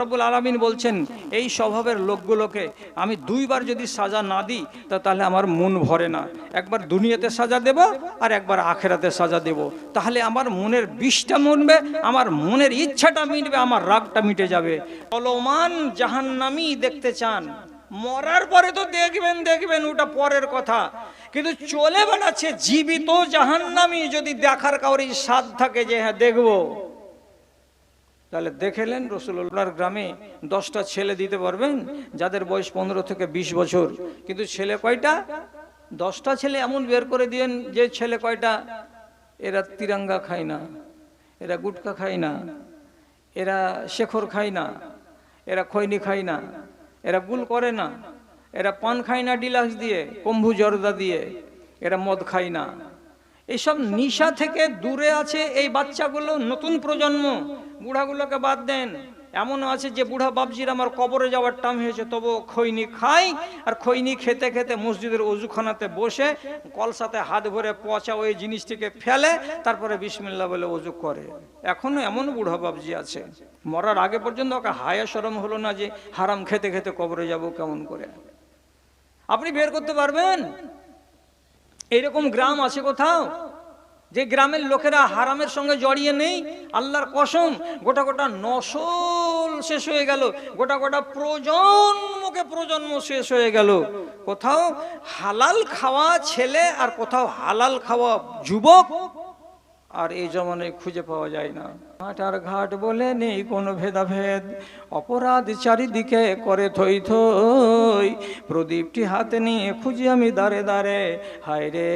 রব্বুল আলামিন বলছেন, এই স্বভাবের লোকগুলোকে আমি দুইবার যদি সাজা না দিই, তা তাহলে আমার মন ভরে না। একবার দুনিয়াতে সাজা দেব আর একবার আখেরাতে সাজা দেব। তাহলে আমার মনের বিষটা মনবে, আমার মনের ইচ্ছাটা মিটবে, আমার রাগটা মিটে যাবে। চলমান জাহান্নামি দেখতে চান। মরার পরে তো দেখবেন দেখবেন, ওটা পরের কথা। কিন্তু চলে বেড়াচ্ছে জীবিত জাহান্নামি যদি দেখার কাউরি স্বাদ থাকে যে হ্যাঁ দেখব। তাহলে দেখেলেন রসুল্লাহর গ্রামে দশটা ছেলে দিতে পারবেন, যাদের বয়স পনেরো থেকে বিশ বছর। কিন্তু ছেলে কয়টা? দশটা ছেলে এমন বের করে দিয়েন যে ছেলে কয়টা? এরা তিরঙ্গা খায় না, এরা গুটকা খায় না, এরা শেখর খায় না, এরা খৈনি খায় না, এরা গুল করে না, এরা পান খায় না ডিলাক্স দিয়ে কম্ভু জর্দা দিয়ে, এরা মদ খায় না। এইসব নিশা থেকে দূরে আছে এই বাচ্চাগুলো নতুন প্রজন্ম। বুড়াগুলোকে বাদ দেন। এমনও আছে যে বুড়া বাবজির আমার কবরে যাওয়ার টাইম হয়েছে তবু খৈনি খাই আর খৈনি খেতে খেতে মসজিদের অজুখানাতে বসে কলসাতে হাত ভরে পচা ওই জিনিসটিকে ফেলে, তারপরে বিসমিল্লা বলে অজু করে। এখনও এমন বুড়া বাবজি আছে। মরার আগে পর্যন্ত ওকে হায়া সরম হলো না যে হারাম খেতে খেতে কবরে যাব কেমন করে। আপনি বের করতে পারবেন? এইরকম গ্রাম আছে কোথাও? যে গ্রামের লোকেরা হারামের সঙ্গে জড়িয়ে নেই, আল্লাহর কসম, গোটা গোটা নসল শেষ হয়ে গেল, গোটা গোটা প্রজন্মকে প্রজন্ম শেষ হয়ে গেল। কোথাও হালাল খাওয়া ছেলে আর কোথাও হালাল খাওয়া যুবক, আর এই জমানায় খুঁজে পাওয়া যায় না। ঘাট আর ঘাট বলে নেই কোনো ভেদাভেদ। অপরাধ চারিদিকে করে থই থই। প্রদীপটি হাতে নিয়ে খুঁজি আমি দাঁড়ে দাঁড়ে হায় রে,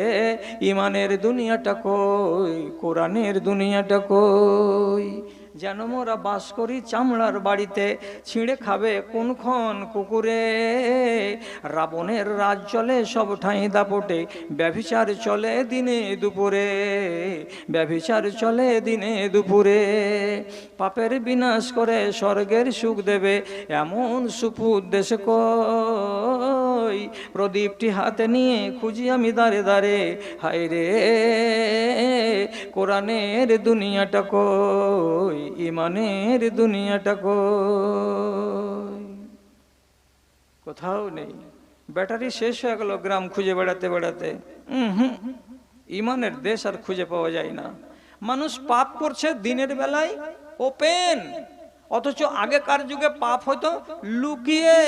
ইমানের দুনিয়াটা কই? কোরআনের দুনিয়াটা কই? যেন মোরা বাস করি চামড়ার বাড়িতে, ছিঁড়ে খাবে কোনক্ষণ কুকুরে। রাবণের রাজ চলে, সব ঠাঁই দাপটে, ব্যভিচার চলে দিনে দুপুরে। ব্যভিচার চলে দিনে দুপুরে। পাপের বিনাশ করে স্বর্গের সুখ দেবে, এমন সুপুদ্দেশ কই? প্রদীপটি হাতে নিয়ে খুঁজি আমি দাঁড়ে দাঁড়ে হায় রে কোরআনের দুনিয়াটা কই? ইমানের দুনিয়াটা কোথাও নেই। ব্যাটারি শেষ হয়ে গেল, গ্রাম খুঁজে বেড়াতে বেড়াতে। ইমানের দেশ আর খুঁজে পাওয়া যায় না। মানুষ পাপ করছে দিনের বেলায়, ওপেন। অথচ আগেকার যুগে পাপ হতো লুকিয়ে।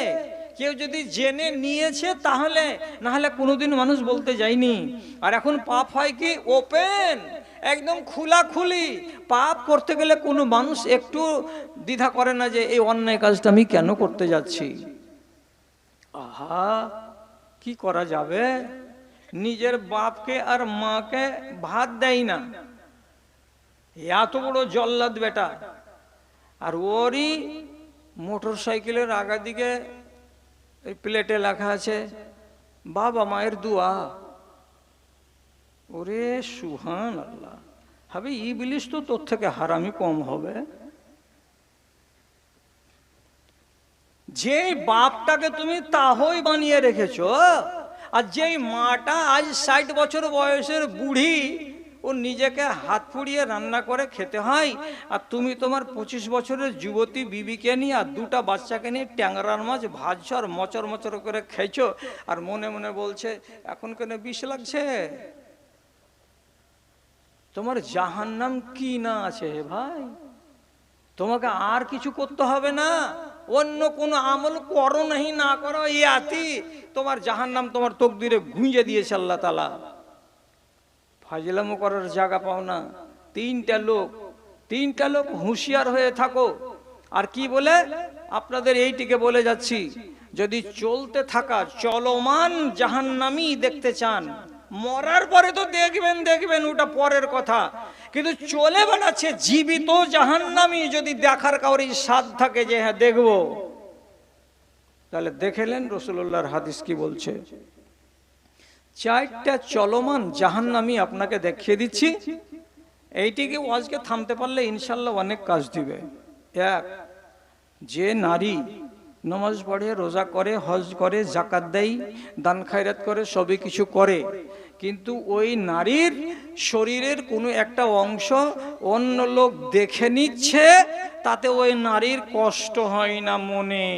কেউ যদি জেনে নিয়েছে তাহলে না হলে কোনোদিন মানুষ বলতে যায়নি। আর এখন পাপ হয় কি? ওপেন। একদম খোলাখুলি পাপ করতে গেলে কোনো মানুষ একটু দ্বিধা করে না যে এই অন্যায় কাজটা আমি কেন করতে যাচ্ছি? আহা, কি করা যাবে? নিজের বাপকে আর মাকে ভাত দেয় না। এত বড় জল্লাদ বেটা। আর ওরই মোটর সাইকেলের আগা দিকে প্লেটে লেখা আছে, বাবা মায়ের দুয়া। ওরে সুহান আল্লাহ হবে ইবলিশ তো তোর থেকে হারামি কম হবে। যে বাপটাকে তুমি তাহই বানিয়ে রেখেছ, আর যেই মাটা আজ ষাট বছর বয়সের বুড়ি, ও নিজেকে হাত পুড়িয়ে রান্না করে খেতে হয়, আর তুমি তোমার পঁচিশ বছরের যুবতী বিবিকে নিয়ে আর দুটা বাচ্চাকে নিয়ে ট্যাংরার মাছ ভাজছ আর মচর মচর করে খেয়েছো, আর মনে মনে বলছে, এখন কেন বিষ লাগছে? তোমার জাহান্নাম কি না আছে হে ভাই? তোমাকে আর কিছু করতে হবে না। অন্য কোনো আমল করো নাহি, না করো ইয়াতি তোমার জাহান্নাম তোমার তকদিরে গুঁজে দিয়েছে আল্লাহ তালা ফাজলামো করার জায়গা পাও না। তিনটা লোক তিনটা লোক হুঁশিয়ার হয়ে থাকো। আর কি বলে? আপনাদের এইটিকে বলে যাচ্ছি, যদি চলতে থাকা চলমান জাহান্নামি দেখতে চান মরার পরে তো দেখবেন দেখবেন, ওটা পরের কথা। কিন্তু চলে বেড়াচ্ছে জীবিত জাহান্নামি যদি দেখার কাউরি স্বাদ থাকে যে হ্যাঁ দেখব। তাহলে দেখেলেন রসুল্লাহর হাদিস কি বলছে? চারটা চলমান জাহান্নামি আপনাকে দেখিয়ে দিচ্ছি। এইটিকে আজকে থামতে পারলে ইনশাল্লাহ অনেক কাজ দিবে। এক, যে নারী নমাজ পড়ে, রোজা করে, হজ করে জাকাত দেয়, দান খায়রাত করে, সবই কিছু করে। কিন্তু ওই নারীর শরীরের কোনো একটা অংশ অন্য লোক দেখে নিচ্ছে, তাতে ওই নারীর কষ্ট হয় না মনে।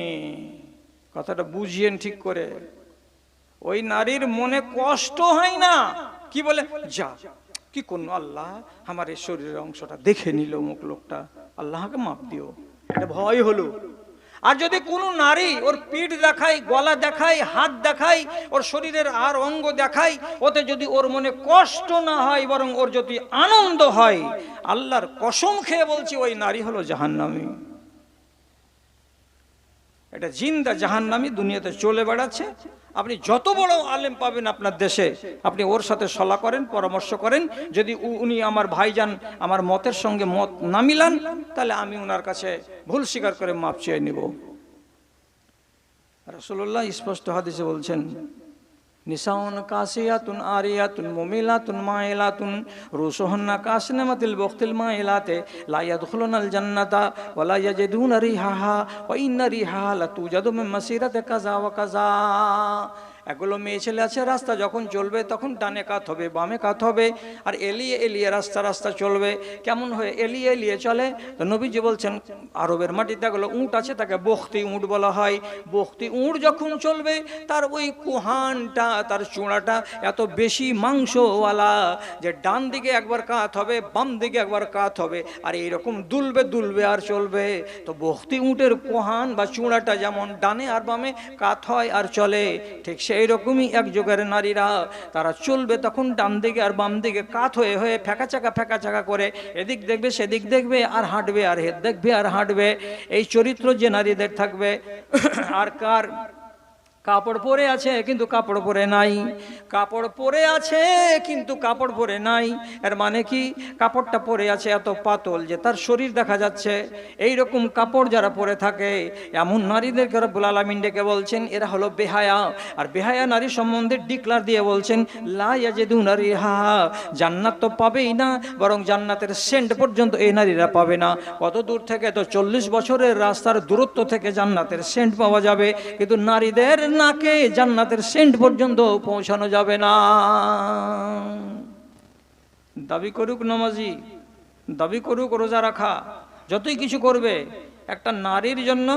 কথাটা বুঝিয়েন ঠিক করে। ওই নারীর মনে কষ্ট হয় না। কি বলে? যা, কি করল আল্লাহ? আমার এই শরীরের অংশটা দেখে নিল মুখ লোকটা। আল্লাহকে মাপ দিও। এটা ভয় হলো। আর যদি কোনো নারী ওর পিঠ দেখায়, গলা দেখায়, হাত দেখায়, ওর শরীরের আর অঙ্গ দেখায়, ওতে যদি ওর মনে কষ্ট না হয়, বরং ওর যদি আনন্দ হয়, আল্লাহর কসম খেয়ে বলছি, ওই নারী হলো জাহান্নামী। এটা জিন্দা জাহান নামি দুনিয়াতে চলে বেড়াচ্ছে। আপনি যত বড় আলেম পাবেন আপনার দেশে, আপনি ওর সাথে সলা করেন, পরামর্শ করেন। যদি উনি আমার ভাইজান আমার মতের সঙ্গে মত না মিলান, তাহলে আমি ওনার কাছে ভুল স্বীকার করে মাপ চেয়ে নিব। রসুল্লাহ স্পষ্ট হাদিসে বলছেন নিসাউন কাসিয়াতুন আরিয়াতুন মুমিলাতুন মাইলাতুন রুসুহন্না কাসনামাতিল বখতিল মাইলাতে লা ইয়াদখুলুনাল জান্নাতা ওয়া লা ইয়াজিদুনা রিহাহা ওয়া ইন্না রিহাহা লাতুজাদু মিন মাসিরাতি কাযা ওয়া কাযা। এগুলো মেয়ে ছেলে আছে, রাস্তা যখন চলবে তখন ডানে কাত হবে, বামে কাত হবে, আর এলিয়ে এলিয়ে রাস্তা রাস্তা চলবে। কেমন হয়ে এলিয়ে এলিয়ে চলে? তো নবীজি বলছেন, আরবের মাটিতে এগুলো উঁট আছে, তাকে বখতি উঁট বলা হয়। বখতি উঁট যখন চলবে, তার ওই কুহানটা, তার চূড়াটা এত বেশি মাংসওয়ালা যে ডান দিকে একবার কাত হবে, বাম দিকে একবার কাত হবে, আর এইরকম দুলবে দুলবে আর চলবে। তো বখতি উঁটের কোহান বা চূড়াটা যেমন ডানে আর বামে কাত হয় আর চলে, ঠিক সেই রকমই এক যুগের নারীরা, তারা চলবে তখন ডান দিকে আর বাম দিকে, কাত হয়ে হয়ে ফেঁকা চাকা ফেঁকা চাকা করে এদিক দেখবে, সেদিক দেখবে, আর হাঁটবে, আর হেদ দেখবে, আর হাঁটবে। এই চরিত্র যে নারীদের থাকবে, আর কার কাপড় পরে আছে, কিন্তু কাপড় পরে নাই। কাপড় পরে আছে, কিন্তু কাপড় পরে নাই। এর মানে কি? কাপড়টা পরে আছে এত পাতল যে তার শরীর দেখা যাচ্ছে। এই রকম কাপড় যারা পরে থাকে, এমন নারীদেরকে রব্বুল আলামিন ডেকে বলছেন, এরা হলো বেহায়া। আর বেহায়া নারী সম্বন্ধে ডিক্লার দিয়ে বলছেন, লা ইয়াজিদুনা হা জান্নাত তো পাবেই না, বরং জান্নাতের সেন্ট পর্যন্ত এই নারীরা পাবে না। কত দূর থেকে তো চল্লিশ বছরের রাস্তার দূরত্ব থেকে জান্নাতের সেন্ট পাওয়া যাবে। কিন্তু নারীদের নাকে জান্নাতের সেন্ট পর্যন্ত পৌঁছানো যাবে না। দাবি করুক নামাজি, দাবি করুক রোজা রাখা, যতই কিছু করবে, একটা নারীর জন্য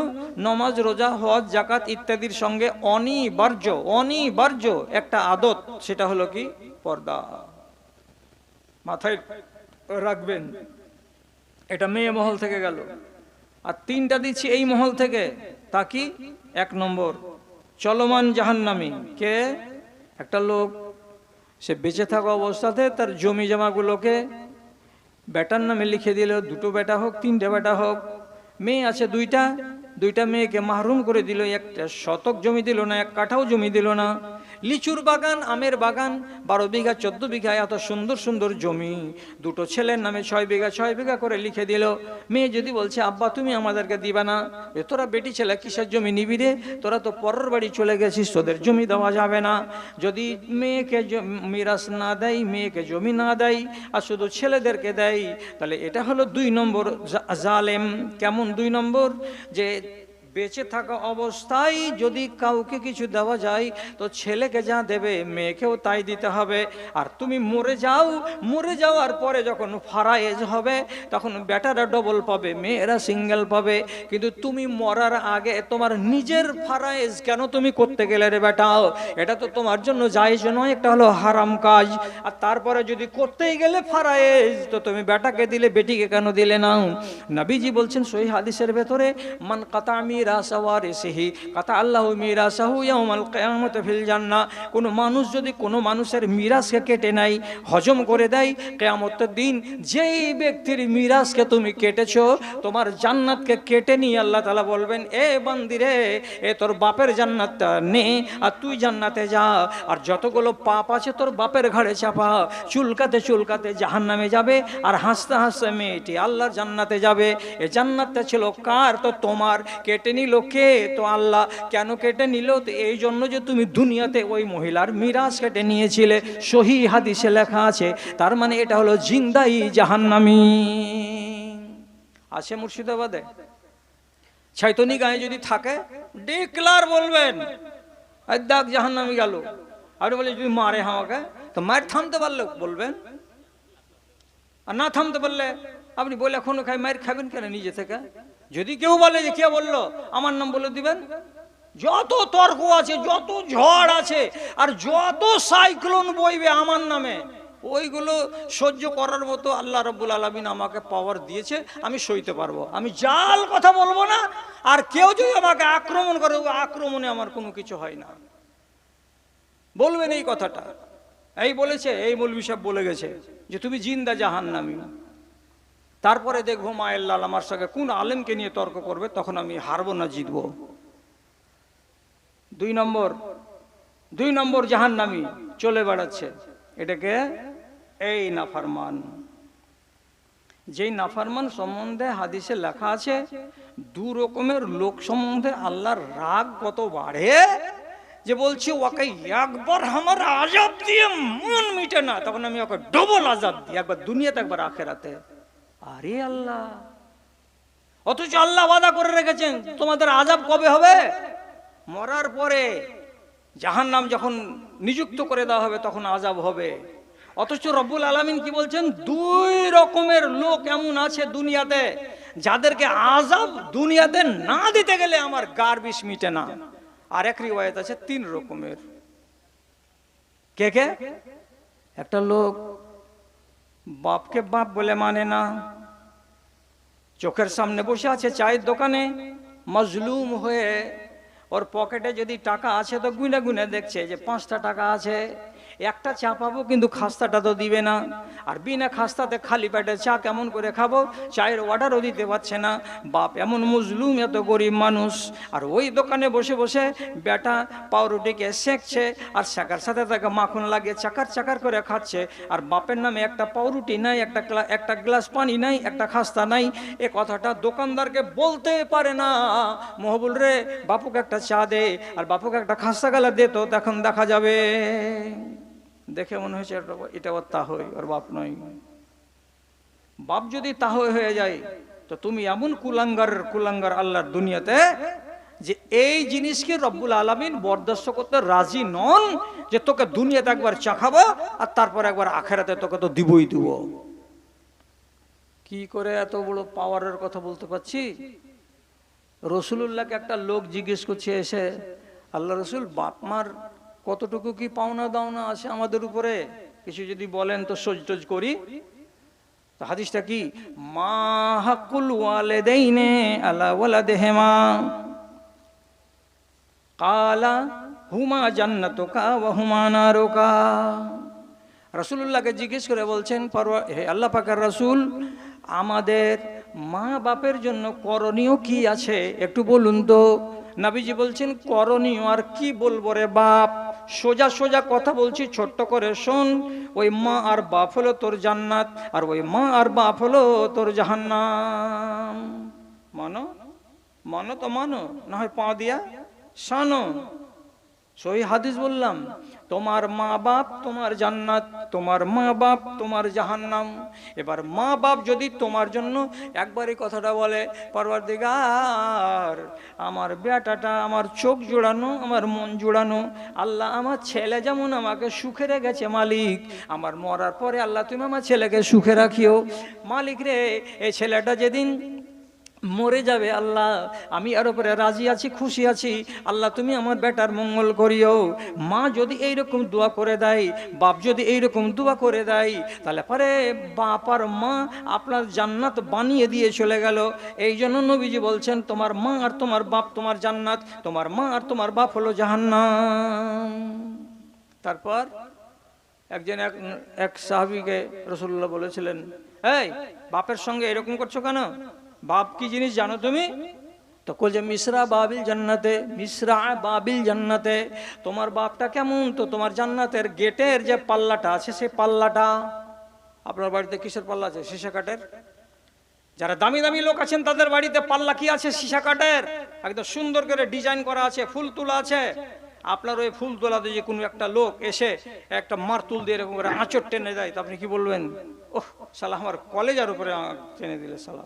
নমাজ, রোজা, হজ জাকাত ইত্যাদির সঙ্গে অনিবার্য অনিবার্য একটা আদত, সেটা হলো কি? পর্দা। মাথায় রাখবেন, এটা মেয়ে মহল থেকে গেল। আর তিনটা দিচ্ছি এই মহল থেকে, তা কি? এক নম্বর। চলমান জাহান্নামি। কে? একটা লোক, সে বেঁচে থাকা অবস্থাতে তার জমি জমাগুলোকে ব্যাটার নামে লিখে দিল, দুটো বেটা হোক, তিনটে বেটা হোক। মেয়ে আছে দুইটা দুইটা মেয়েকে মাহরুম করে দিল, একটা শতক জমি দিল না, এক কাঠাও জমি দিল না। লিচুর বাগান, আমের বাগান, বারো বিঘা, চোদ্দ বিঘা, এত সুন্দর সুন্দর জমি। দুটো ছেলের নামে ছয় বিঘা ছয় বিঘা করে লিখে দিল, মেয়ে যদি বলছে, আব্বা, তুমি আমাদেরকে দিবা না। তোরা বেটি ছেলে, কিসের জমি নিবি রে? তোরা তো পরের বাড়ি চলে গেছিস, তোদের জমি দেওয়া যাবে না। যদি মেয়েকে মিরাস না দেয়, মেয়েকে জমি না দেয়, আর শুধু ছেলেদেরকে দেয়, তাহলে এটা হলো দুই নম্বর জালেম। কেমন দুই নম্বর? যে বেঁচে থাকা অবস্থায় যদি কাউকে কিছু দেওয়া যায়, তো ছেলেকে যা দেবে, মেয়েকেও তাই দিতে হবে। আর তুমি মরে যাও, মরে যাওয়ার পরে যখন ফারায়েজ হবে, তখন বেটারা ডবল পাবে, মেয়েরা সিঙ্গেল পাবে। কিন্তু তুমি মরার আগে তোমার নিজের ফারায়েজ কেন তুমি করতে গেলে রে বেটাও এটা তো তোমার জন্য জায়েজ নয়, একটা হলো হারাম কাজ। আর তারপরে যদি করতেই গেলে ফারায়েজ, তো তুমি বেটাকে দিলে, বেটিকে কেন দিলে না? নবীজি বলছেন সহি হাদিসের ভেতরে, মান কাতা মিরাসা আল্লাহু মিরাসাহু ইয়াউমাল কিয়ামতি ফিল জান্নাহ। কোনো মানুষ যদি কোনো মানুষের মিরাসকে কেটে নেয়, হজম করে দেয়, কিয়ামতের দিন যেই ব্যক্তির মিরাসকে তুমি কেটেছো, তোমার জান্নাতকে কেটে নিয়ে আল্লাহ তাআলা বলবেন, এ বান্দিরে এ তোর বাপের জান্নাতটা নে, আর তুই জান্নাতে যা, আর যতগুলো পাপ আছে তোর বাপের ঘাড়ে চাপা। চুলকাতে চুলকাতে জাহান্নামে যাবে, আর হাসতে হাসতে মেয়েটি আল্লাহর জান্নাতে যাবে। এ জান্নাতটা ছিল কার? তো তোমার। কেটে নিল কে তো আল্লাহ কেন কেটে নিল? তো এই জন্য যে তুমি দুনিয়াতে ওই মহিলার মিরাজ কেটে নিয়েছিলে। সহি হাদিসে লেখা আছে, তার মানে এটা হলো জিন্দাই জাহান্নামি। আছে মুর্শিদাবাদে? ছাইতনি গায়ে যদি থাকে, ডিক্লার বলবেন আর দাগ জাহান্নামি গেল। আপনি বলে, যদি মারে আমাকে তো মায়ের থামতে পারলে বলবেন? আর না থামতে পারলে, আপনি বলে, এখনও খাই, মায়ের খাবেন কেন নিজে থেকে? যদি কেউ বলে যে, কে বলল? আমার নাম বলে দিবেন? যত তর্ক আছে, যত ঝড় আছে, আর যত সাইক্লোন বইবে আমার নামে, ওইগুলো সহ্য করার মতো আল্লাহ রব্বুল আলমিন আমাকে পাওয়ার দিয়েছে, আমি সইতে পারব। আমি জাল কথা বলব না, আর কেউ যদি আমাকে আক্রমণ করে আক্রমণে আমার কোনো কিছু হয় না। বলবেন এই কথাটা। এই বলেছে, এই মৌলবি সাহেব বলে গেছে যে, তুমি জিন্দা জাহান নামি তারপরে দেখব মায়ের লাল আমার সঙ্গে কোন আলেমকে নিয়ে তর্ক করবে, তখন আমি হারবো না, জিতবো। দুই নম্বর দুই নম্বর জাহান নামি চলে বেড়াচ্ছে। এটাকে এই নাফারমান। যেই নাফারমান সম্বন্ধে হাদিসে লেখা আছে, দু রকমের লোক সম্বন্ধে আল্লাহর রাগ কত বাড়ে, যে বলছি ওকে একবার আমার আজাব দিয়ে মন মিটে না। তখন আমি ওকে ডবল আজাব দিই, একবার দুনিয়াতে, একবার আখেরাতে। আরে আল্লাহ। অথচ আল্লাহ ওয়াদা করে রেখেছেন, তোমাদের আজাব কবে হবে? মরার পরে জাহান নাম যখন নিযুক্ত করে দেওয়া হবে, তখন আজাব হবে। অথচ রব্বুল আলমিন কি বলছেন? দুই রকমের লোক এমন আছে দুনিয়াতে, যাদেরকে আজাব দুনিয়াতে না দিতে গেলে আমার গার বিষ মিটে না। আর এক রিওয়ায়ত আছে, তিন রকমের। কে কে? একটা লোক বাপকে বাপ বলে মানে না। চোখের সামনে বসে আছে চায়ের দোকানে, মজলুম হয়ে ওর পকেটে যদি টাকা আছে তো গুনে গুনে দেখছে যে পাঁচটা টাকা আছে। একটা চা পাবো, কিন্তু খাস্তাটা তো দিবে না। আর বিনা খাস্তাতে খালি পেটে চা কেমন করে খাব? চায়ের অর্ডারও দিতে পারছে না। বাপ, এমন মজলুম, এত গরিব মানুষ। আর ওই দোকানে বসে বসে বেটা পাউরুটিকে সেঁকছে, আর শাকার সাথে তাকে মাখন লাগিয়ে চাকার চাকার করে খাচ্ছে। আর বাপের নামে একটা পাউরুটি নাই, একটা একটা গ্লাস পানি নাই, একটা খাস্তা নাই। এ কথাটা দোকানদারকে বলতে পারে না। মহবুল রে, বাপুকে একটা চা দে, আর বাপুকে একটা খাস্তা গালা দে, তো তখন দেখা যাবে। দেখে মনে হয়েছে এটা- ওর তাহই, ওর বাপ নয়। বাপ যদি তাহই হয়ে যায়, তো তুমি এমন কুলাঙ্গার কুলাঙ্গার আল্লাহর দুনিয়াতে যে এই জিনিসকে রব্বুল আলমিন বরদাস্ত করতে রাজি নন যে তোকে দুনিয়াতে একবার চাখাবো আর তারপর একবার আখেরাতে তোকে তো দিবই দিব। কি করে এত বড় পাওয়ারের কথা বলতে পারছি? রসুলুল্লাহকে একটা লোক জিজ্ঞেস করছে এসে, আল্লাহ রসুল বাপমার কতটুকু কি পাওনা দাওনা আছে আমাদের উপরে? কিছু যদি বলেন তো সোজ টজ করি। হাদিসটা কি? মা হাকুল ওয়ালেদাইনে আলা ওয়ালাদেহেমা। কালা হুমা জান্নাতুকা ওয়া হুমা নারুকা। রাসূলুল্লাহকে জিজ্ঞেস করে বলছেন হে আল্লাহ পাকের রাসূল, আমাদের মা বাপের জন্য করণীয় কি আছে? একটু বলুন তো। নাবিজি বলছেন, করণীয় আর কি বলব রে বাপ? সোজা সোজা কথা বলছি, ছোট্ট করে শোন। ওই মা আর বাপ হলো তোর জান্নাত, আর ওই মা আর বাপ হলো তোর জাহান্নাম। মানো? মানো তো মানো, না হয় পা দিয়া শানো সই হাদিস বললাম, তোমার মা বাপ তোমার জান্নাত, তোমার মা বাপ তোমার জাহান্নাম। এবার মা বাপ যদি তোমার জন্য একবারই কথাটা বলে পরবার দিগার আমার বেটাটা আমার চোখ জোড়ানো, আমার মন জোড়ানো, আল্লাহ আমার ছেলে যেমন আমাকে সুখে রেখেছে, মালিক, আমার মরার পরে আল্লাহ তুমি আমার ছেলেকে সুখে রাখিও। মালিক রে এই ছেলেটা যেদিন মরে যাবে, আল্লাহ। আমি এর উপরে রাজি আছি, খুশি আছি। আল্লাহ, তুমি আমার বেটার মঙ্গল করিও। মা যদি এইরকম দোয়া করে দেয়, বাপ যদি এইরকম দোয়া করে দেয়, তাহলে পরে বাপ আর মা আপনার জান্নাত বানিয়ে দিয়ে চলে গেল। এই জন্য নবীজি বলছেন, তোমার মা আর তোমার বাপ তোমার জান্নাত, তোমার মা আর তোমার বাপ হলো জাহান্নাম। তারপর একজন এক এক সাহাবিকে রসুল্লাহ বলেছিলেন, এই, বাপের সঙ্গে এরকম করছ কেন? বাপ কি জিনিস জানো তুমি? তো কল যে, মিশ্রা বাবিল জান্নাতে, মিশ্রা বাবিল জান্নাতে, তোমার বাপটা কেমন তো? তোমার জান্নাতের গেটের যে পাল্লাটা আছে, সেই পাল্লাটা। আপনার বাড়িতে কিসের পাল্লা আছে? সীসা কাঠের? যারা দামি দামি লোক আছেন, তাদের বাড়িতে পাল্লা কি আছে? সীসা কাঠের? একদম সুন্দর করে ডিজাইন করা আছে, ফুল তোলা আছে। আপনার ওই ফুল তোলাতে যে কোনো একটা লোক এসে একটা মারতুল দিয়ে এরকম করে আঁচড় টেনে দেয়, তো আপনি কি বলবেন? ওহ সালা আমার কলেজের উপরে টেনে দিলে সালা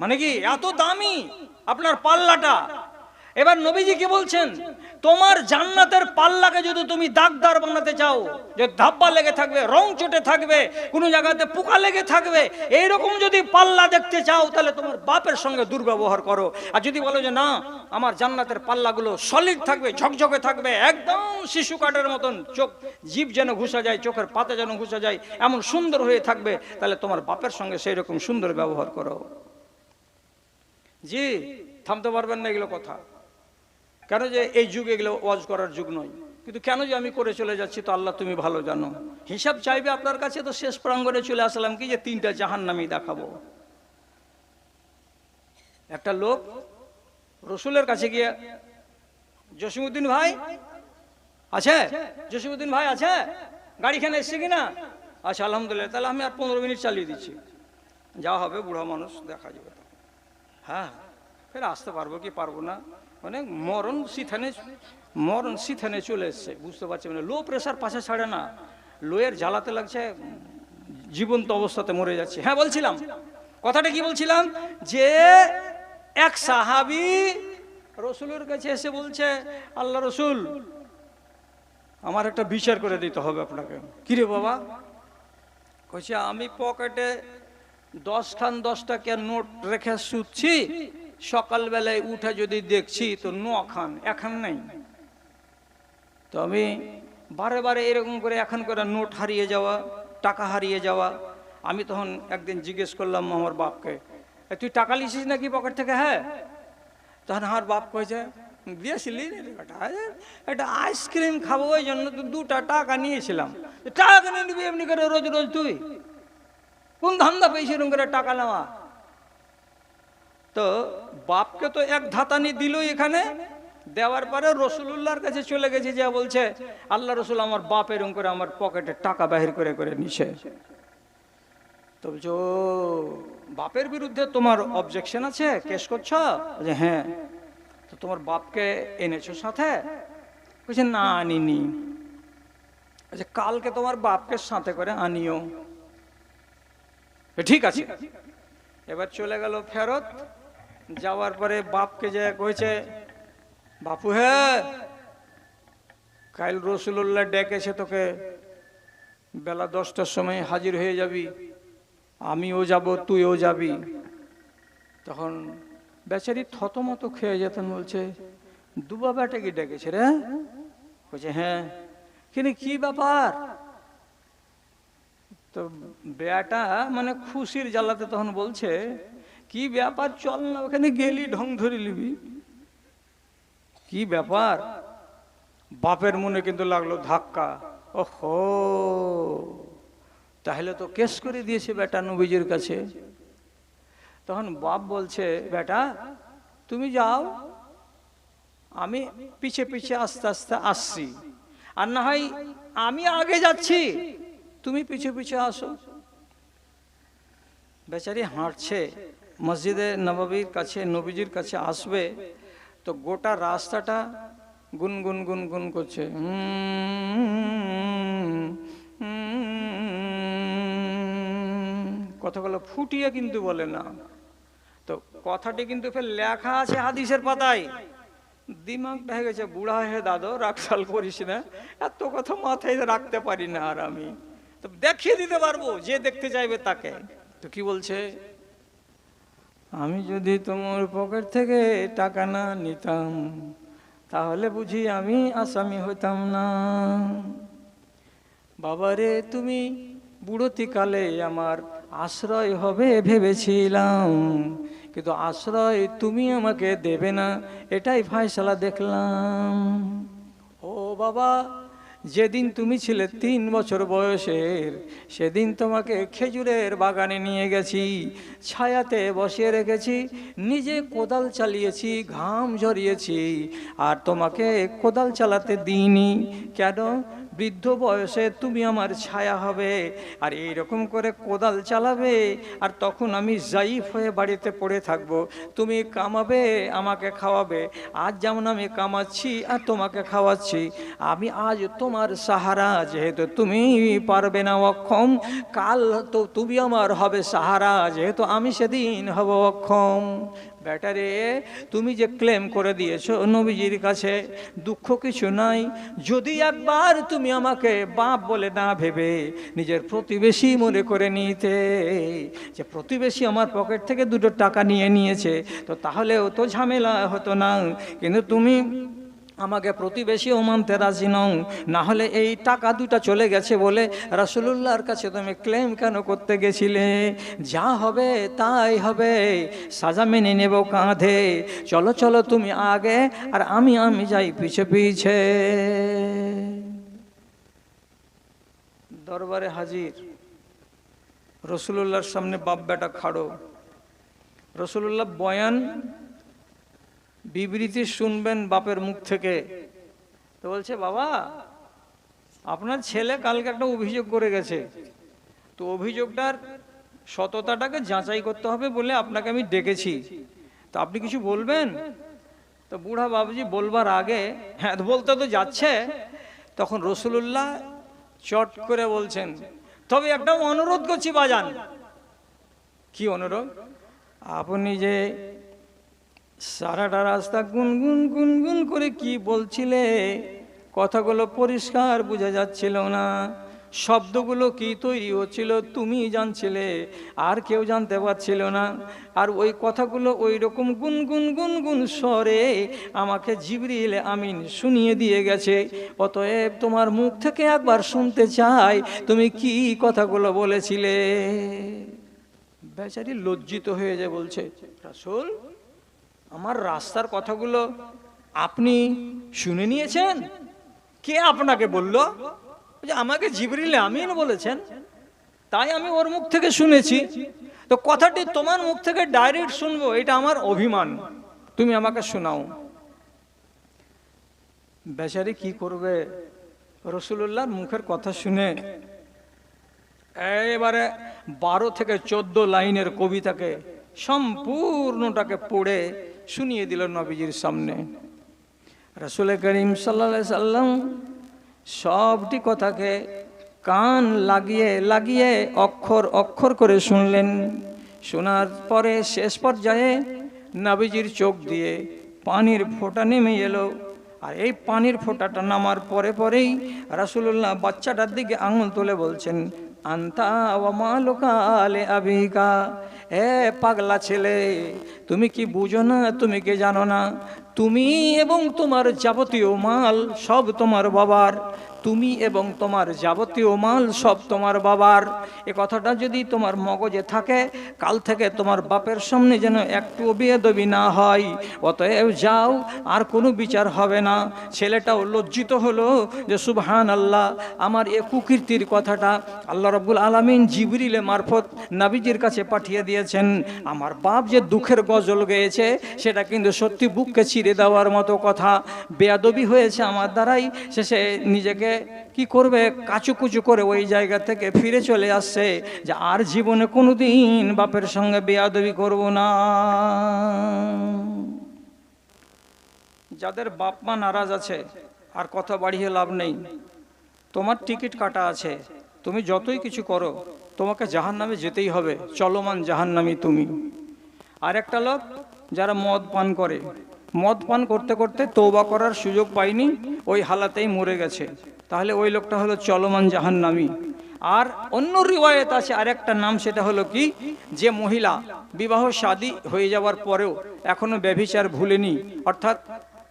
মানে কি, এত দামি আপনার পাল্লাটা। এবার নবীজি কি বলছেন? তোমার জান্নাতের পাল্লাকে যদি তুমি দাগদার বানাতে চাও, যে ধাব্বা লেগে থাকবে, রং চটে থাকবে, কোনো জায়গাতে পোকা লেগে থাকবে, এইরকম যদি পাল্লা দেখতে চাও, তাহলে তোমার বাপের সঙ্গে দুর্ব্যবহার করো। আর যদি বলো যে না, আমার জান্নাতের পাল্লাগুলো সলিড থাকবে, ঝকঝকে থাকবে, একদম শিশু কাঠের মতন চোখ, জীব যেন ঘুষা যায়, চোখের পাতা যেন ঘুষা যায়, এমন সুন্দর হয়ে থাকবে, তাহলে তোমার বাপের সঙ্গে সেই রকম সুন্দর ব্যবহার করো। জি, থামতে পারবেন না এগুলো কথা। কেন যে এই যুগ এগুলো ওয়াজ করার যুগ নয়। কিন্তু কেন যে আমি করে চলে যাচ্ছি তো আল্লাহ তুমি ভালো জানো। হিসাব চাইবে আপনার কাছে তো শেষ প্রাঙ্গণে চলে আসলাম কি যে তিনটা জাহান নামি দেখাবো। একটা লোক রসুলের কাছে গিয়ে জসিমুদ্দিন ভাই, আছে? জসিমুদ্দিন ভাই আছে? গাড়িখানে এসছে কিনা আচ্ছা আলহামদুলিল্লাহ, তাহলে আমি আর পনেরো মিনিট চালিয়ে দিচ্ছি। যা হবে বুড়া মানুষ দেখা যাবে। হ্যাঁ ফের আসতে পারব কি পারব না? মানে মরণ সিথানে মরণ সিথানে চলে এসছে, বুঝতে পারছি? মানে লো প্রেশার পাশে ছাড়ে না। লোয়ের জ্বালাতে লাগছে, জীবন্ত অবস্থাতে মরে যাচ্ছে। হ্যাঁ বলছিলাম। কথাটা কি বলছিলাম? যে এক সাহাবি রসুলের কাছে এসে বলছে, আল্লাহ রসুল, আমার একটা বিচার করে দিতে হবে আপনাকে। কিরে বাবা? কইছে, আমি পকেটে দশ খান দশ টাকা নোট রেখে শুচ্ছি। সকালবেলায় উঠে যদি দেখছি তো ন খান এখন নেই। তো আমি বারে বারে এরকম করে এখন করে নোট হারিয়ে যাওয়া, টাকা হারিয়ে যাওয়া। আমি তখন একদিন জিজ্ঞেস করলাম আমার বাপকে তুই টাকা লিছিস নাকি পকেট থেকে? হ্যাঁ। তখন আমার বাপ কয়েছে দিয়েছিলি একটা আইসক্রিম খাব, ওই জন্য দুটা টাকা নিয়েছিলাম। টাকা নিয়ে নিবি এমনি করে রোজ রোজ তুই? কোন ধান্দা পেয়েছি এরকম করে টাকা নেওয়া? তো বাপকে তো এক ধাতানি দিল এখানে। দেওয়ার পরে রসুলুল্লাহর কাছে চলে গেছে, যা বলছে, আল্লাহ রসুল আমার বাপ এরকম করে আমার পকেটে টাকা বাহির করে করে নিছে। তো বলছো বাপের বিরুদ্ধে তোমার অবজেকশন আছে? কেস করছ? যে হ্যাঁ। তো তোমার বাপকে এনেছো সাথে? বলছে, না, আনিনি। কালকে তোমার বাপকে সাথে করে আনিও। ঠিক আছে। এবার চলে গেল ফেরত। যাওয়ার পরে বাপকে যে কয়েছে বাপু হে, কাল রসুল্লাহ ডেকেছে তোকে বেলা দশটার সময় হাজির হয়ে যাবি। আমিও যাব, তুইও যাবি। তখন বেচারি থতমত খেয়ে যেতেন, বলছে দুবা বেটাকে ডেকেছে রে? বলছে হ্যাঁ। কিন্তু কি ব্যাপার? তো বেটা মানে খুশির জ্বালাতে তখন বলছে, কি ব্যাপার, চল না, ওখানে গেলি, ঢং ধরে নিবি। কি ব্যাপার? বাপের মনে কিন্তু লাগল ধাক্কা। ওহো, তাহলে তো কেস করে দিয়েছে বেটা নবীজির কাছে। তখন বাপ বলছে, বেটা, তুমি যাও, আমি পিছে পিছে আস্তে আস্তে আসছি। আর না হয় আমি আগে যাচ্ছি। তুমি পিছে পিছে আসো। বেচারি হাঁটছে, মসজিদে নবাবির কাছে, নবীজির কাছে আসবে, তো গোটা রাস্তাটা গুন গুন গুন গুন করছে। কথাগুলো ফুটিয়ে কিন্তু বলে না। তো কথাটি কিন্তু ফের লেখা আছে হাদিসের পাতায়। দিমাগটা হয়ে গেছে, বুড়া হয়ে দাদু রাখসাল করিস না। এত কথা মাথায় রাখতে পারি না আর আমি। তো দেখিয়ে দিতে পারব যে দেখতে চাইবে তাকে। তো কি বলছে? আমি যদি তোমার পকেট থেকে টাকা না নিতাম তাহলে বুঝি আমি আসামি হইতাম না। বাবারে তুমি বুড়তিকালে আমার আশ্রয় হবে ভেবেছিলাম কিন্তু আশ্রয় তুমি আমাকে দেবে না এটাই ফায়সালা দেখলাম। ও বাবা যেদিন তুমি ছিলে তিন বছর বয়সের, সেদিন তোমাকে খেজুরের বাগানে নিয়ে গেছি, ছায়াতে বসিয়ে রেখেছি, নিজে কোদাল চালিয়েছি, ঘাম ঝরিয়েছি, আর তোমাকে কোদাল চালাতে দিইনি। কেন? বৃদ্ধ বয়সে তুমি আমার ছায়া হবে, আর এই রকম করে কোদাল চালাবে, আর তখন আমি জাইফ হয়ে বাড়িতে পড়ে থাকব। তুমি কামাবে, আমাকে খাওয়াবে। আজ যেমন আমি কামাচ্ছি, আর তোমাকে খাওয়াচ্ছি। আমি আজ তোমার সাহারা, যেহেতু তুমি পারবে না অক্ষম, কাল তো তুমি আমার হবে সাহারা, যেহেতু আমি সেদিন হব অক্ষম। ব্যাটারে, তুমি যে ক্লেম করে দিয়েছ নবীজির কাছে, দুঃখ কিছু নাই। যদি একবার তুমি আমাকে বাপ বলে না ভেবে নিজের প্রতিবেশী মনে করে নিতে। যে প্রতিবেশী আমার পকেট থেকে দুটো টাকা নিয়ে নিয়েছে, তো তাহলেও তো ঝামেলা হতো না। কিন্তু তুমি আমাকে প্রতিবেশীও মানতে রাজি নও, না হলে এই টাকা দুটা চলে গেছে বলে রাসুলুল্লাহর কাছে তুমি ক্লেম কেন করতে গেছিলে? যা হবে তাই হবে, সাজা মেনে নেব কাঁধে। চলো চলো তুমি আগে, আর আমি আমি যাই পিছে পিছে। দরবারে হাজির। রসুলুল্লাহর সামনে বাপ বেটা খাড়ো। রসুলুল্লাহ বয়ান বিবৃতি শুনবেন বাপের মুখ থেকে। তো বলছে, বাবা, আপনার ছেলে কালকে একটা অভিযোগ করে গেছে। তো অভিযোগটার সততাটাকে যাচাই করতে হবে বলে আপনাকে আমি ডেকেছি। তো আপনি কিছু বলবেন? তো বুড়া বাবুজি বলবার আগে হ্যাঁ বলতে তো যাচ্ছে। তখন রসুলুল্লাহ চট করে বলছেন, তবে একটা অনুরোধ করছি বাজান। কি অনুরোধ? আপনি যে সারাটা রাস্তা গুনগুন গুনগুন করে কি বলছিলে, কথাগুলো পরিষ্কার বোঝা যাচ্ছিল না। শব্দগুলো কি তৈরি হচ্ছিল তুমি জানছিলে, আর কেউ জানতে পারছিল না। আর ওই কথাগুলো ওই রকম গুনগুন গুনগুন স্বরে আমাকে জিবরিল আমিন শুনিয়ে দিয়ে গেছে। অতএব তোমার মুখ থেকে একবার শুনতে চাই, তুমি কি কথাগুলো বলেছিলে? বেচারি লজ্জিত হয়ে যায়, বলছে, রাসূল, আমার রাস্তার কথাগুলো আপনি শুনে নিয়েছেন? কে আপনাকে বলল? আমাকে জিবরিলে আমিন বলেছেন, তাই আমি ওর মুখ থেকে শুনেছি। তো কথাটি তোমার মুখ থেকে ডাইরেক্ট শুনব, এটা আমার অভিমান। তুমি আমাকে শোনাও। বেচারি কি করবে? রসুল্লাহর মুখের কথা শুনে এবারে বারো থেকে চোদ্দ লাইনের কবিতাকে সম্পূর্ণটাকে পড়ে শুনিয়ে দিল নবীজির সামনে। রসুল করিম সাল্লা সাল্লাম সবটি কথাকে কান লাগিয়ে লাগিয়ে অক্ষর অক্ষর করে শুনলেন। শোনার পরে শেষ পর্যায়ে নাবিজির চোখ দিয়ে পানির ফোঁটা নেমে এলো। আর এই পানির ফোঁটাটা নামার পরে পরেই রাসুলুল্লাহ বাচ্চাটার দিকে আঙুল তুলে বলছেন, আন্তা ওয়ামালুকালে আবিকা, এ পাগলা ছেলে, তুমি কি বুঝো না, তুমি কি জানো না? তুমি এবং তোমার যাবতীয় মাল সব তোমার বাবার। তুমি এবং তোমার যাবতীয় মাল সব তোমার বাবার। এ কথাটা যদি তোমার মগজে থাকে, কাল থেকে তোমার বাপের সামনে যেন একটু বেদবি না হয়। অতএব যাও, আর কোনো বিচার হবে না। ছেলেটাও লজ্জিত হলো যে সুবহান আল্লাহ আমার এ কুকীর্তির কথাটা আল্লাহ রব্বুল আলমিন জিবরিলে মারফত নাবিজির কাছে পাঠিয়ে দিয়েছেন। আমার বাপ যে দুঃখের গজল গেয়েছে, সেটা কিন্তু সত্যি বুককে ছিঁড়ে দেওয়ার মতো কথা বেয়াদবি হয়েছে আমার দ্বারাই। শেষে নিজেকে কি করবে? কাচুকুচু করে ওই জায়গা থেকে ফিরে চলে আসছে যে আর জীবনে কোনোদিন বাপের সঙ্গে বেয়াদবি করব না। যাদের বাপ মা নারাজ আছে, আর কথা বাড়িয়ে লাভ নেই, তোমার টিকিট কাটা আছে, তুমি যতই কিছু করো, তোমাকে জাহান নামে যেতেই হবে, চলমান জাহান নামি তুমি। আর একটা লোক যারা মদ পান করে মদ পান করতে করতে তৌবা করার সুযোগ পাইনি, ওই হালাতেই মরে গেছে। তাহলে ওই লোকটা হলো চলমান জাহান নামি আর অন্য রিওয়ায়ত আছে, আরেকটা নাম সেটা হলো কি? যে মহিলা বিবাহ শাদী হয়ে যাওয়ার পরেও এখনও ব্যভিচার ভুলেনি, অর্থাৎ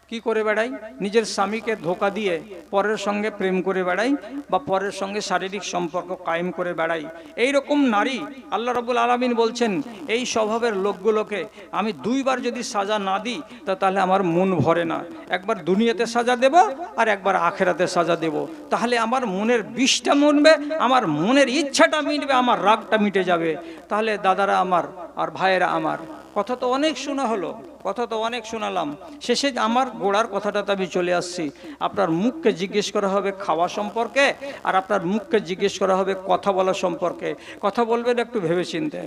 কি করে বেড়াই? নিজের স্বামীকে ধোকা দিয়ে পরের সঙ্গে প্রেম করে বেড়াই বা পরের সঙ্গে শারীরিক সম্পর্ক কায়েম করে বেড়াই। এই রকম নারী আল্লাহ রবুল আলমিন বলছেন, এই স্বভাবের লোকগুলোকে আমি দুইবার যদি সাজা না দিই, তা তাহলে আমার মন ভরে না। একবার দুনিয়াতে সাজা দেব আর একবার আখেরাতে সাজা দেব। তাহলে আমার মনের বিষটা মনবে আমার মনের ইচ্ছাটা মিটবে, আমার রাগটা মিটে যাবে। তাহলে দাদারা আমার আর ভাইয়েরা আমার। কথা তো অনেক শোনা হলো। কথা তো অনেক শোনালাম। শেষে আমার গোড়ার কথাটাতে আমি চলে আসছি। আপনার মুখকে জিজ্ঞেস করা হবে খাওয়া সম্পর্কে আর আপনার মুখকে জিজ্ঞেস করা হবে কথা বলা সম্পর্কে। কথা বলবেন একটু ভেবে চিনতে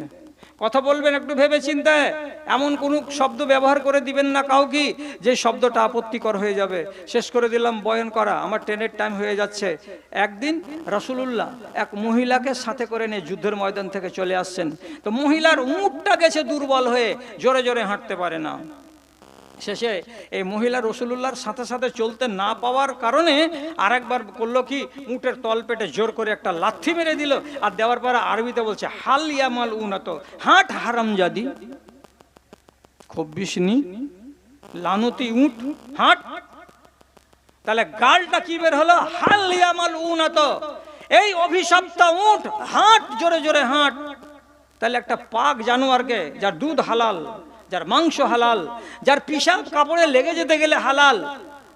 কথা বলবেন একটু ভেবে চিন্তায় এমন কোনো শব্দ ব্যবহার করে দিবেন না কাউকে যে শব্দটা আপত্তিকর হয়ে যাবে। শেষ করে দিলাম, বয়ন করা, আমার ট্রেনের টাইম হয়ে যাচ্ছে। একদিন রসুলুল্লাহ এক মহিলাকে সাথে করে নিয়ে যুদ্ধের ময়দান থেকে চলে আসছেন। তো মহিলার উঁটটা গেছে দুর্বল হয়ে, জোরে জোরে হাঁটতে পারে না। শেষে এই মহিলা রসুলুল্লাহর সাথে সাথে চলতে না পাওয়ার কারণে আরেকবার করল কি, উটের তল পেটে জোর করে একটা লাথি মেরে দিল আর দেওয়ার পরে আরবিতে বলছে, হাল ইয়ামাল উনত, হাট হারাম হারামজাদি খব্বিশনি লানতি উট, হাট। তাহলে গালটা কি বের হলো? হাল ইয়ামাল উনত, এই অভিশপ্ত উট, হাট, জোরে জোরে হাট। তাহলে একটা পাক জানোয়ারকে, যার দুধ হালাল যার মাংস হালাল, যার পিসাব কাপড়ে লেগে যেতে গেলে হালাল,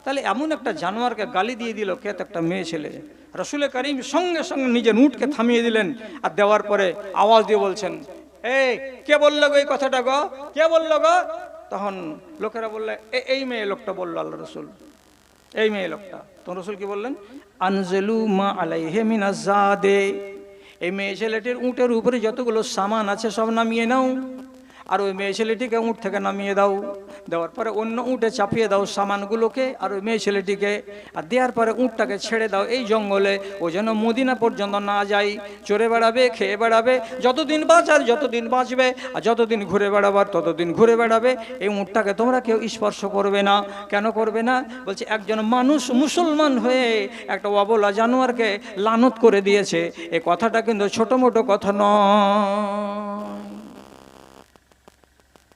তাহলে এমন একটা জানোয়ারকে গালি দিয়ে দিল কে একটা মেয়ে ছেলে। রসুলের করিম সঙ্গে সঙ্গে নিজের উটকে থামিয়ে দিলেন আর দেওয়ার পরে আওয়াজ দিয়ে বলছেন, এই, কে বলল গো এই কথাটা গো? কে বলল গো? তখন লোকেরা বললে, "এ- এই মেয়ে লোকটা বলল আল্লাহ রসুল। এই মেয়ে লোকটা। তো রসুল কি বললেন, আনজেলু মা আলাইহে মিনাজাদে এই মেয়ে ছেলেটির উটের উপরে যতগুলো সামান আছে সব নামিয়ে নাও। আর ওই মেয়ে ছেলেটিকে উঁট থেকে নামিয়ে দাও। দেওয়ার পরে অন্য উঁটে চাপিয়ে দাও সামানগুলোকে আর ওই মেয়ে ছেলেটিকে। আর দেওয়ার পরে উঁটটাকে ছেড়ে দাও এই জঙ্গলে। ও যেন মদিনা পর্যন্ত না যায়। চড়ে বেড়াবে, খেয়ে বেড়াবে, যতদিন বাঁচার যতদিন বাঁচবে আর যতদিন ঘুরে বেড়াবার ততদিন ঘুরে বেড়াবে। এই উঁটটাকে তোমরা কেউ স্পর্শ করবে না। কেন করবে না? বলছে, একজন মানুষ মুসলমান হয়ে একটা অবলা জানোয়ারকে লানত করে দিয়েছে। এ কথাটা কিন্তু ছোটো মোটো কথা নয়।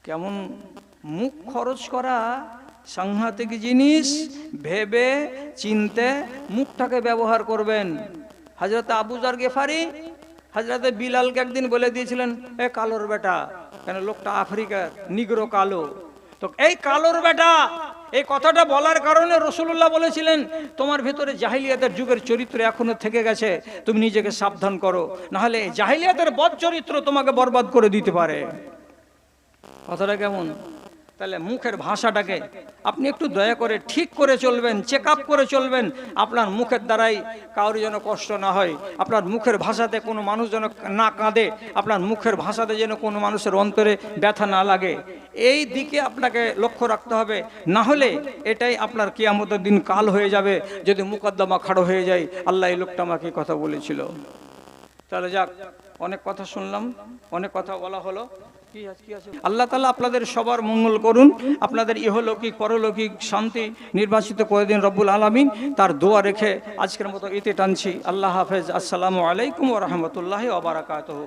কেমন মুখ খরচ করা সাংঘাতিক জিনিস ভেবে চিনতে মুখটাকে ব্যবহার করবেন। হাজরত আবুজার গেফারি হাজরতে বিলালকে একদিন বলে দিয়েছিলেন, এ কালোর বেটা, কেন লোকটা আফ্রিকার, নিগ্রো কালো। তো এই কালোর বেটা, এই কথাটা বলার কারণে রসুল্লাহ বলেছিলেন, তোমার ভেতরে জাহিলিয়াতের যুগের চরিত্র এখনও থেকে গেছে, তুমি নিজেকে সাবধান করো। নাহলে জাহিলিয়াতের বদ চরিত্র তোমাকে বরবাদ করে দিতে পারে। কথাটা কেমন? তাহলে মুখের ভাষাটাকে আপনি একটু দয়া করে ঠিক করে চলবেন চেক আপ করে চলবেন। আপনার মুখের দ্বারাই কারোর যেন কষ্ট না হয়। আপনার মুখের ভাষাতে কোনো মানুষ যেন না কাঁদে। আপনার মুখের ভাষাতে যেন কোনো মানুষের অন্তরে ব্যথা না লাগে। এই দিকে আপনাকে লক্ষ্য রাখতে হবে। না হলে এটাই আপনার কিয়ামতের দিন কাল হয়ে যাবে। যদি মুকদ্দমা খাড়ো হয়ে যায়, আল্লাহ এই লোকটা আমাকে কথা বলেছিল। তাহলে যাক, অনেক কথা শুনলাম, অনেক কথা বলা হলো। আল্লাহ তালা আপনাদের সবার মঙ্গল করুন, আপনাদের ইহলৌকিক, পরলৌকিক শান্তি নির্বাচিত করে দিন রব্বুল আলমিন। তার দোয়া রেখে আজকের মতো ইতে টানছি। আল্লাহ হাফেজ। আসসালামু আলাইকুম ও রহমতুল্লাহ ওবরাকাতহ